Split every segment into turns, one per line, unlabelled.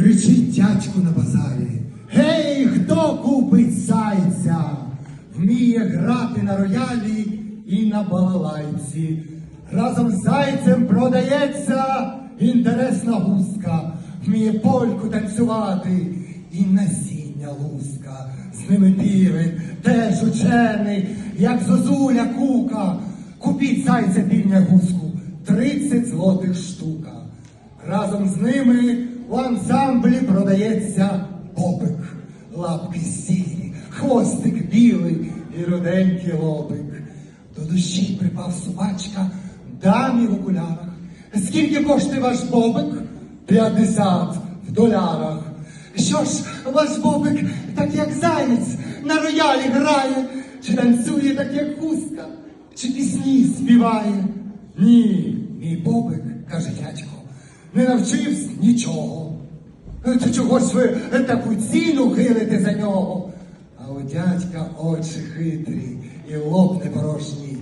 Кричить дядько на базарі. Гей, хто купить зайця? Вміє грати на роялі і на балалайці. Разом з зайцем продається інтересна гуска. Вміє польку танцювати і насіння луска. З ними півень, теж учений, як зозуля кука. Купіть зайця півня гуску, 30 злотих штука. Разом з ними у ансамблі продається бобик, лапки сірі, хвостик білий і руденький лобик. До душі припав собачка, дамі в окулярах. Скільки коштує ваш бобик? П'ятдесят в долярах. Що ж, ваш бобик, так як заєць, на роялі грає, чи танцює так, як хустка, чи пісні співає? Ні, мій бобик, каже дядько, не навчився нічого. Е, То чого ви таку ціну хилите за нього? А у дядька очі хитрі і лоб не порожній.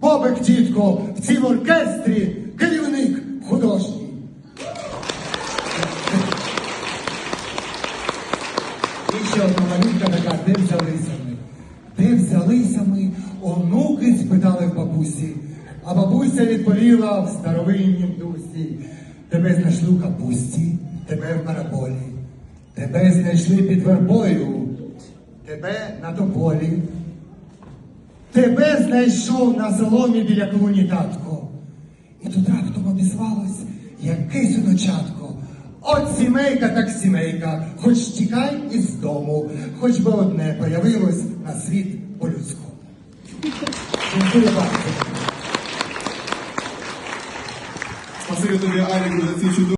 Бобик, тітко, в цім оркестрі керівник художній. І ще одна малюнка така, де взялися ми? Де взялися ми? Онуки спитали в бабусі, а бабуся відповіла в старовиннім дусі. Тебе знайшли у капусті, тебе в параболі, тебе знайшли під вербою, тебе на тополі. Тебе знайшов на соломі біля клуні татко. І тут раптом обізвалось якесь онучатко. От сімейка, так сімейка, хоч тікай із дому, хоч би одне появилось на світ по-людському.
Спасибі тобі, Аліку, за ці чудові.